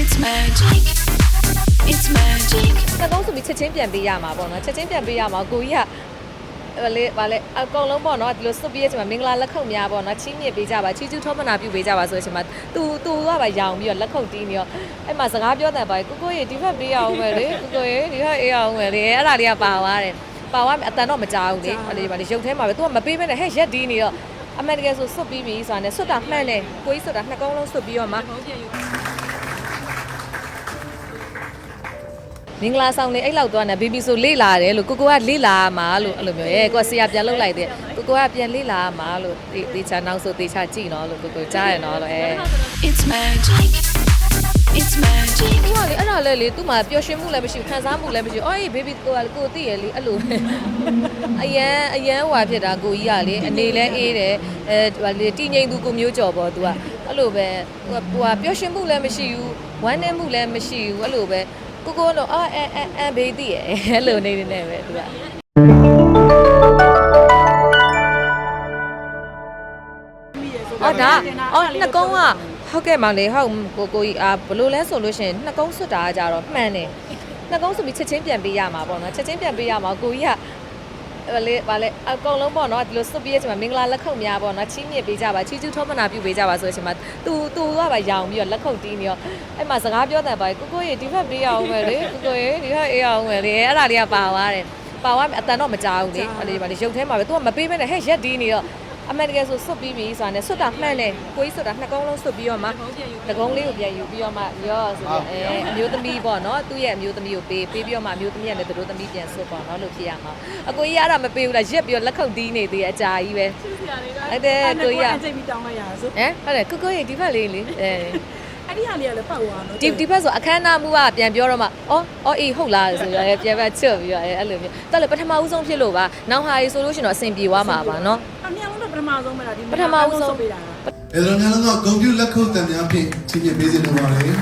It's magic. It's magic. နှစ်ကုန်းဆိုပြီးချက်ချင်းပြန်ပေးရမှာပေါ့နော်ချက်ချင်းပြန်ပေးရမှာကိုကြီးကဟိုလေဗာလေအကုန်လုံးပေါ့နော်ဒီလိုစွတ်ပြီးရဲ့ချိန်မှာမင်္ဂလာလက်ခုပ်များပေါ့နော်ချီးမြှင့်ပေးကြပါချီးကျူးထောပနာပြုပေးကြပါဆိုတဲ့အချိန်မှာသူသူကပါရောင်ပြီးတော့လက်ခုပ်တီးနေတော့အဲ့မှာစကားပြောတဲ့ပါကိုကိုရေဒီဘက်ပေးရအောင်ပဲလေကိုကိုရေဒီဘက်အေးအောင်ပဲလေအဲ့ဒါလေးကပါသွားတယ်ပါသွားအတန်တော့မကြောက်ဘူးလေအဲ့ဒီပါလေရုပ်ထဲမှာပဲသူကမပေးဘဲနဲ့ဟဲ့ရက်ဒီနေတော့အမှန်တကယ်ဆိုစွတ်ပြီးပြီဆိုတာနဲ့စွတ်တာမှန်တယ်ကိုကြီးစွတ်တာနှစ်ကုန်းလုံးစွတ်ပြီးတော့မှ မင်္ဂလာဆောင်လေးအဲ့လောက်သွားနေဘီဘီဆိုလေ့လာတယ်လို့ကိုကိုကလေ့လာရမှာလို့အဲ့လိုမျိုးရဲ့ကိုကဆရာပြန်လုပ်လိုက်တယ်ကိုကိုကပြန်လေ့လာရမှာလို့တေတေချာနောက်ဆိုတေချာကြည့်နော်လို့ကိုကိုကြားရနော်လို့အဲ It's magic. It's magic. သူကလေအဲ့ဒါလည်းလေသူ့မှာပျော်ရွှင်မှုလည်းမရှိဘူးခံစားမှုလည်းမရှိဘူးအော်အေးဘေဘီကိုကကိုသိရလေအဲ့လိုအရန်အရန်ဟွာဖြစ်တာကိုကြီးကလေအနေလဲအေးတယ်အဲဟိုလေတည်ငြိမ်သူကိုမျိုးကြော်ပေါ့သူကအဲ့လိုပဲဟိုကဟိုကပျော်ရွှင်မှုလည်းမရှိဘူးဝမ်းနည်းမှုလည်းမရှိဘူးအဲ့လိုပဲ ကိုကိုတော့အာအဲအဲအဲဘေးသိရအဲ့လိုနေနေနဲ့ပဲသူကအော်ဒါအော်နှစ်ကုန်းကဟုတ်ကဲ့မောင်လေးဟုတ်ကိုကိုကြီးအာဘလို့လဲဆိုလို့ရှိရင်နှစ်ကုန်းဆွတ်တာကကြတော့မှန်တယ်နှစ်ကုန်းဆိုပြီးချက်ချင်းပြန်ပေးရမှာပေါ့နော်ချက်ချင်းပြန်ပေးရမှာကိုကြီးက ဟိုလေဗာလေအကုန်လုံးပေါ့နော်ဒီလိုစွတ်ပြီးရဲ့ချိန်မှာမင်္ဂလာလက်ခုပ်များပေါ့နော်ချီးမြှင့်ပေးကြပါချီးကျူးထောပနာပြုပေးကြပါဆိုတဲ့အချိန်မှာသူသူကပါရောင်ပြီးတော့လက်ခုပ်တီးနေတော့အဲ့မှာစကားပြောတဲ့ပါကိုကိုရေဒီဘက်ပေးရအောင်ပဲလေကိုကိုရေဒီဘက်အေးအောင်ပဲလေအဲ့ဒါလေးကပါသွားတယ်ပါသွားအတန်တော့မကြောက်ဘူးလေအဲ့ဒီပါလေရုပ်ထဲမှာပဲသူကမပေးဘဲနဲ့ဟဲ့ရက်ဒီနေတော့ အမှန်တကယ်ဆိုစွတ်ပြီးပြီဆိုတာနဲ့စွတ်တာမှန်တယ်ကိုကြီးစွတ်တာနှစ်ကုန်းလုံးစွတ်ပြီးတော့မှတကုန်းလေးကိုပြန်ယူပြီးတော့မှရောဆိုတော့အဲအမျိုးသမီးပေါ့နော်သူ့ရဲ့အမျိုးသမီးကိုပေးပေးပြီးတော့မှအမျိုးသမီးကလည်းသူတို့သမီးပြန်စွတ်ပေါ့နော်လို့ဖြစ်ရမှာအကိုကြီးကတော့မပေးဘူးလားရက်ပြီးတော့လက်ခုပ်တီးနေသေးတယ်အကြာကြီးပဲဟုတ်တယ်ကိုကြီးကအချိန်ပြီးတောင်းလိုက်ရဆိုဟမ်ဟုတ်တယ်ကိုကိုကြီးဒီဘက်လေးလေအဲအဲ့ဒီဟာလေးကလည်းပောက်သွားနော်ဒီဒီဘက်ဆိုအခမ်းအနားမှုကပြန်ပြောတော့မှအော်အော်အေးဟုတ်လားဆိုတော့ပြန်ပဲချွတ်ပြီးတော့အဲအဲ့လိုမျိုးတော်လေပထမဦးဆုံးဖြစ်လို့ပါနောက်ဟာရီဆိုလို့ရှိရင်တော့အဆင်ပြေသွားမှာပါနော်အများလုံးတော့ ပထမဆုံးပဲလားဒီပထမဦးဆုံးပေးတာအဲဒါများလုံးကကွန်ပျူတာလက်ခုပ်တံများဖြင့်ချင်းပြပေးစေလိုပါတယ်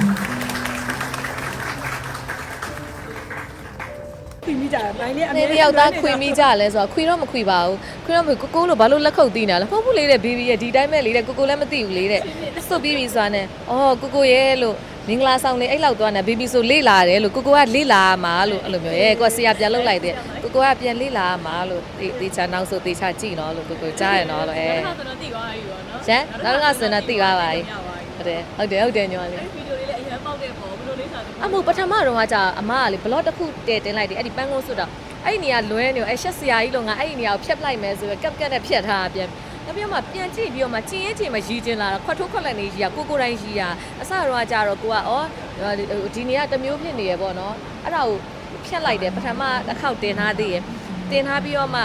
ခွေမိကြတယ်ဘိုင်းလေးအနေတယောက်သားခွေမိကြလဲဆိုတော့ခွေတော့မခွေပါဘူးခွေတော့မကိုကိုလို့ဘာလို့လက်ခုပ်တီးနေတာလဲမဟုတ်ဘူးလေတဲ့ဘေဘီရဲ့ဒီတိုင်းပဲလေတဲ့ကိုကိုလည်းမသိဘူးလေတဲ့စွတ်ပြီးပြီဆိုတာနဲ့အော်ကိုကိုရဲ့လို့ မင်္ဂလာဆောင်လေးအဲ့လောက်သွားနေဘေဘီဆိုလေ့လာတယ်လို့ကိုကိုကလေ့လာရမှာလို့အဲ့လိုမျိုးရဲ့ကိုကဆရာပြန်လုပ်လိုက်တယ်ကိုကိုကပြန်လေ့လာရမှာလို့တေတေချာနောက်ဆိုတေချာကြည့်နော်လို့ကိုကိုကြားရနော်လို့အဲဆိုတော့တိသွားပြီပေါ့နော်ရှမ်းနောက်ကဆိုတော့သိသွားပါပြီဟုတ်တယ်ဟုတ်တယ်ဟုတ်တယ်ညောလေးဗီဒီယိုလေးလည်းအရင်ပေါက်ခဲ့ပေါ့ဘယ်လိုလေးစားအမို့ပထမတော့ကကြာအမကလေဘလော့တစ်ခုတည်တင်လိုက်တယ်အဲ့ဒီပန်းကုန်းစွတ်တော့အဲ့ဒီနေရာလွဲနေရောအဲ့ရှက်စရာကြီးလို့ငါအဲ့ဒီနေရာကိုဖျက်ပလိုက်မယ်ဆိုတော့ကပ်ကပ်နဲ့ဖျက်ထားတာပြန် နောက်ပြီးတော့မှပြန်ကြည့်ပြီးတော့မှကျင်းရင်ကျင်းမှရီကျင်လာတော့ခွတ်ထိုးခွက်လက်နေကြီးကကိုကိုတိုင်းကြီးကအစတော့ကကြာတော့ကိုကဩဒီနေရာတစ်မျိုးဖြစ်နေရပေါ့နော်အဲ့ဒါကိုဖျက်လိုက်တယ်ပထမတစ်ခေါက်တင်ထားသေးရတင်ထားပြီးတော့မှ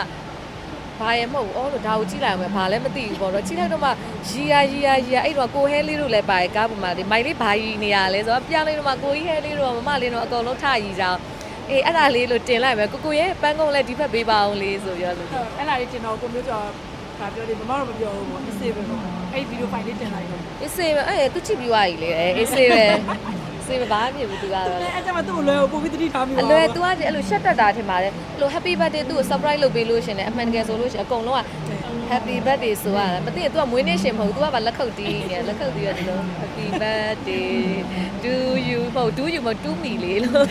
ဘာရမဟုတ်ဘူးအော်လို့ဒါကိုကြည့်လိုက်အောင်ပဲဘာလည်းမသိဘူးပေါ့တော့ကြည့်လိုက်တော့မှရီယာရီယာရီယာအဲ့တော့ကိုဟဲလေးတို့လည်းပါတယ်ကားပေါ်မှာလေမိုင်လေးဘာရီနေရလဲဆိုတော့ပြောင်းလိုက်တော့မှကိုကြီးဟဲလေးတို့မမလေးတို့အကုန်လုံးထရီကြအောင်အေးအဲ့ဒါလေးလို့တင်လိုက်မယ်ကိုကိုရဲ့ပန်းကုန်းလည်းဒီဘက်ပေးပါအောင်လေးဆိုပြောလို့အဲ့လာလေးကျွန်တော်ကိုမျိုးကျော် ဗာပြောတယ်မမတော့မပြောဘူးပေါ့အစ်စေပဲပေါ့အဲ့ဗီဒီယိုဖိုင်လေးတင်လိုက်တော့အေးစေးပဲအဲ့သူချစ်ပြီးသွားပြီလေအေးစေးပဲစေးပဲဘာမှမဖြစ်ဘူးသူကတော့အဲ့ကျမှသူ့ကိုလွယ်ကိုပို့ပြီးတတိထားမိပါအလွယ် तू ကအဲ့လိုရှက်တက်တာထင်ပါတယ်အဲ့လို happy birthday သူ့ကို surprise လုပ်ပေးလို့ရှင်လေအမှန်တကယ်ဆိုလို့ရှင်အကုန်လုံးက happy birthday ဆိုရတယ်မသိရင် तू ကမွေးနေ့ရှင်မဟုတ်ဘူး तू ကဗာလက်ခုပ်တီးနေလက်ခုပ်တီးရဒီလို happy birthday to you မဟုတ် to you မဟုတ် to me လေလို့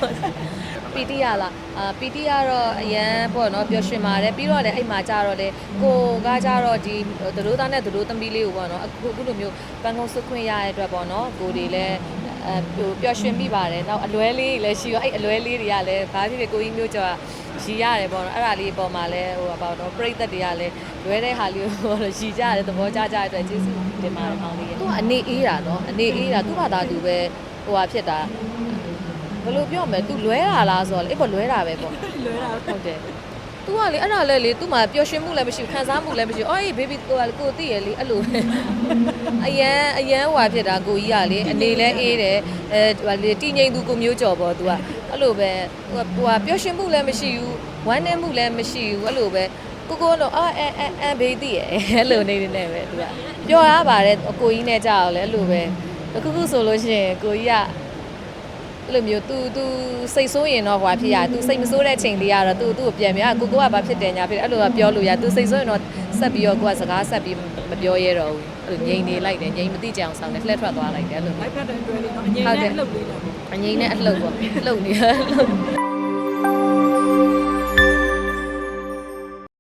ပီတီရလားအာပီတီကတော့အရန်ပေါ့နော်ပျော်ရွှင်ပါတယ်ပြီးတော့လည်းအဲ့မှာကြတော့လေကိုကကြတော့ဒီဒရိုးသားနဲ့ဒရိုးသမီးလေးကိုပေါ့နော်အခုအခုလိုမျိုးပန်းကုန်းစွခွင့်ရတဲ့အတွက်ပေါ့နော်ကိုတွေလည်း အဲဟိုပျော်ရွှင်မိပါတယ်နောက်အလွဲလေးတွေလည်းရှိရောအဲ့အလွဲလေးတွေကလည်းဘာဖြစ်ဖြစ်ကိုကြီးမျိုးကျော်ကရီရတယ်ပေါ့နော်အဲ့ဒါလေးပေါ်မှာလည်းဟိုပေါ့နော်ပြိသက်တွေကလည်းလွဲတဲ့ဟာလေးကိုပေါ့နော်ရီကြရတယ်သဘောကျကြတဲ့အတွက်ကျေးဇူးတင်ပါတယ်မောင်လေးသူကအနေအေးတာနော်အနေအေးတာသူ့ဘာသာသူပဲဟိုဟာဖြစ်တာဘယ်လိုပြောမလဲ तू လွဲတာလားဆိုတော့လေအဲ့ပေါ်လွဲတာပဲပေါ့ လွယ်တာ ဟုတ်တယ်။ तू ကလေအဲ့ဒါလည်းလေ तू မှာပျော်ရွှင်မှုလည်းမရှိဘူးခံစားမှုလည်းမရှိဘူး။အော်အေး baby ကိုကကိုသိရလေအဲ့လို။ အရန်အရန်ဟွာဖြစ်တာကိုကြီးကလေအနေလဲအေးတယ်။အဲဟိုလေတည်ငြိမ်သူကိုမျိုးကြော်ပေါ့ तू ကအဲ့လိုပဲဟိုကဟိုကပျော်ရွှင်မှုလည်းမရှိဘူး။ဝမ်းနည်းမှုလည်းမရှိဘူးအဲ့လိုပဲကိုကိုတော့အာအဲအဲအဲဘေးသိရအဲ့လိုနေနေနဲ့ပဲ तू ကပြောရပါတယ်အကိုကြီးနဲ့ကြောက်လဲအဲ့လိုပဲအခုခုဆိုလို့ရှိရင်ကိုကြီးက အဲ့လိုမျိုး तू तू စိတ်ဆိုးရင်တော့ဟွာဖြစ်ရ तू စိတ်မဆိုးတဲ့ချိန်လေးကတော့ तू သူ့ကိုပြန်ပြန်ကိုကိုကဘာဖြစ်တယ်ညာဖြစ်တယ်အဲ့လိုကပြောလို့ရ तू စိတ်ဆိုးရင်တော့ဆက်ပြီးတော့ကိုကစကားဆက်ပြီး မပြောရဲတော့ဘူးအဲ့လိုငြိမ်နေလိုက်တယ်ငြိမ်မသိကြအောင်ဆောင်တယ် flat ထွက်သွားလိုက်တယ်အဲ့လိုလိုက်ဖက်တဲ့တွဲလေးတော့အငြိမ်နဲ့အလှုပ်လေးတော့အငြိမ်နဲ့အလှုပ်ပေါ့လှုပ်နေရလှုပ်